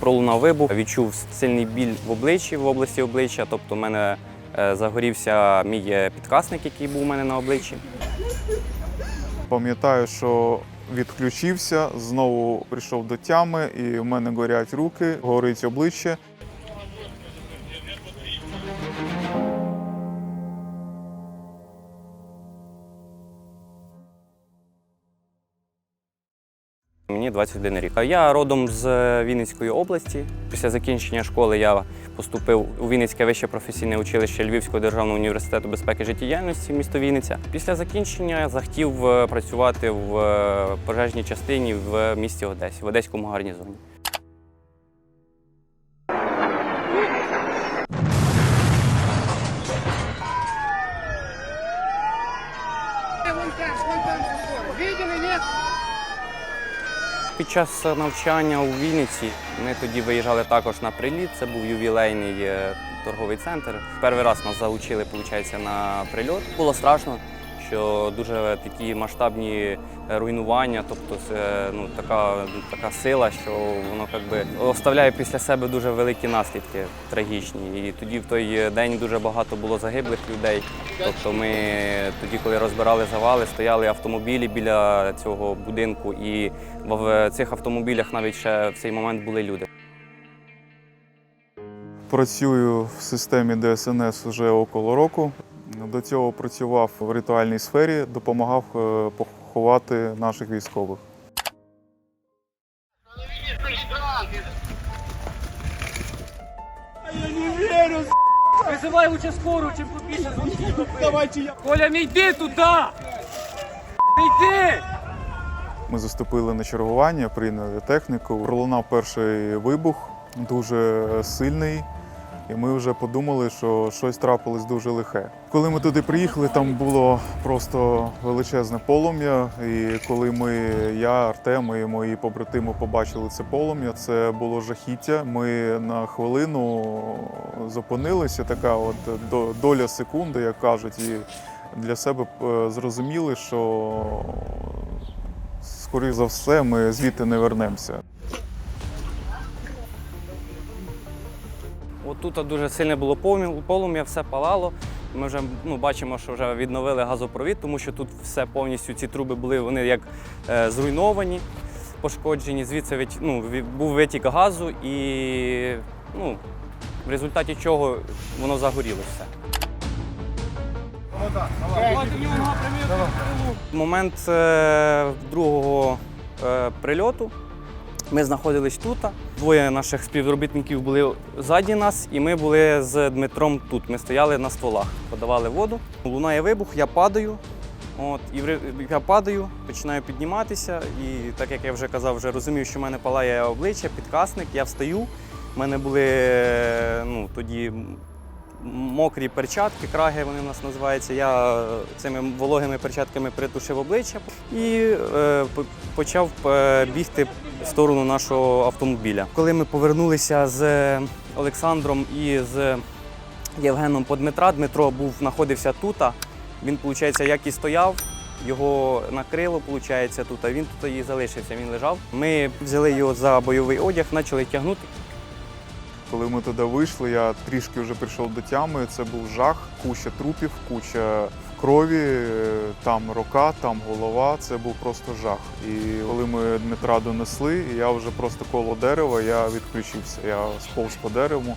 пролунав вибух, відчув сильний біль в обличчі, в області обличчя. Тобто, в мене е, загорівся мій е, підкасник, який був у мене на обличчі. Пам'ятаю, що відключився, знову прийшов до тями, і в мене горять руки, горить обличчя. Мені 21 рік. Я родом з Вінницької області. Після закінчення школи я поступив у Вінницьке вище професійне училище Львівського державного університету безпеки життєдіяльності місто Вінниця. Після закінчення я захотів е, працювати в е, пожежній частині в місті Одесі, в Одеському гарнізоні. Вон. Видели, нет? Під час навчання у Вінниці ми тоді виїжджали також на приліт. Це був ювілейний е, торговий центр. Перший раз нас залучили, виходить, на прильот. Було страшно, що дуже такі масштабні руйнування, тобто це ну, така, така сила, що воно якби оставляє після себе дуже великі наслідки трагічні. І тоді в той день дуже багато було загиблих людей. Тобто ми тоді, коли розбирали завали, стояли автомобілі біля цього будинку, і в цих автомобілях навіть ще в цей момент були люди. Працюю в системі ДСНС вже около року. До цього працював в ритуальній сфері, допомагав е, поховати наших військових. Визивай лучше скору, чим звонків. Давайте я. Коля, не йди туди! Не йди! Ми заступили на чергування, прийняли техніку. Пролунав перший вибух, дуже сильний. І ми вже подумали, що щось трапилось дуже лихе. Коли ми туди приїхали, там було просто величезне полум'я. І коли ми, я, Артем і мої побратими побачили це полум'я, це було жахіття. Ми на хвилину зупинилися, така от доля секунди, як кажуть, і для себе е, зрозуміли, що скоріше за все ми звідти не вернемося. От тут дуже сильне було полум'я, все палало. Ми вже ну, бачимо, що вже відновили газопровід, тому що тут все повністю ці труби були вони як е, зруйновані, пошкоджені. Звідси вит- ну, був витік газу і ну, в результаті чого воно загоріло все. Момент е, другого е, прильоту ми знаходились тут. Двоє наших співробітників були ззаді нас, і ми були з Дмитром тут. Ми стояли на стволах, подавали воду. Лунає вибух, я падаю. От, і я падаю, починаю підніматися. І так як я вже казав, вже розумію, що в мене палає обличчя, підкасник, я встаю. У мене були ну, тоді мокрі перчатки, краги вони в нас називаються. Я е, цими вологими перчатками притушив обличчя і е, почав е, бігти в сторону нашого автомобіля. Коли ми повернулися з Олександром і з Євгеном по Дмитра, Дмитро був знаходився тут. Він, виходить, як і стояв. Його накрило, виходить, тут, а він тут і залишився, він лежав. Ми взяли його за бойовий одяг, почали тягнути. Коли ми туди вийшли, я трішки вже прийшов до тями. Це був жах, куча трупів, куча крові, е, там рука, там голова. Це був просто жах. І коли ми Дмитра донесли, я вже просто коло дерева, я відключився. Я сповз по дереву.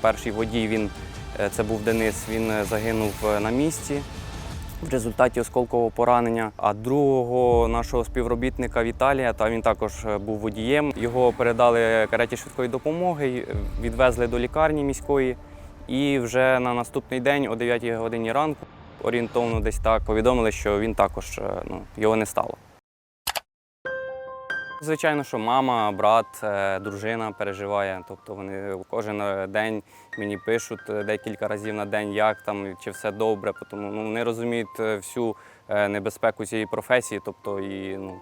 Перший водій, він, е, це був Денис, він е, загинув е, на місці в результаті осколкового поранення. А другого нашого співробітника Віталія, та він також е, був водієм. Його передали кареті швидкої допомоги, е, відвезли до лікарні міської. І вже на наступний день, о 9 годині ранку, орієнтовно десь так повідомили, що він також е, ну, його не стало. Звичайно, що мама, брат, е, дружина переживає. Тобто вони кожен е, день мені пишуть е, декілька разів на день, як там, чи все добре. Тому ну, вони розуміють всю небезпеку цієї професії, тобто і ну,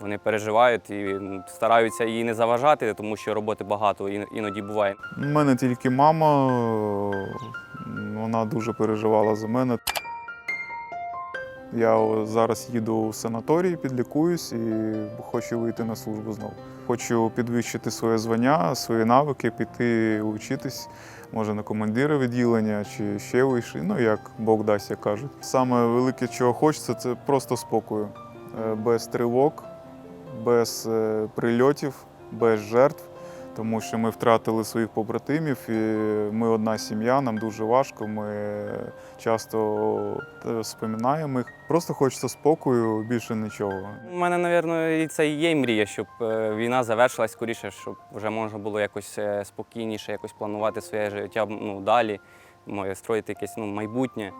вони переживають і стараються їй не заважати, тому що роботи багато іноді буває. У мене тільки мама, вона дуже переживала за мене. Я зараз їду в санаторій, підлікуюсь і хочу вийти на службу знову. Хочу підвищити своє звання, свої навики, піти учитись, може на командира відділення чи ще вище. Ну як Бог дасть, як кажуть. Саме велике, чого хочеться, це просто спокою, Е, без тривог, без е, прильотів, без жертв. Тому що ми втратили своїх побратимів, і ми одна сім'я, нам дуже важко. Ми часто е, споминаємо їх. Просто хочеться спокою, більше нічого. У мене, напевно, і це і є мрія, щоб е, війна завершилась скоріше, щоб вже можна було якось е, спокійніше якось планувати своє життя ну, далі, строїти якесь ну, майбутнє.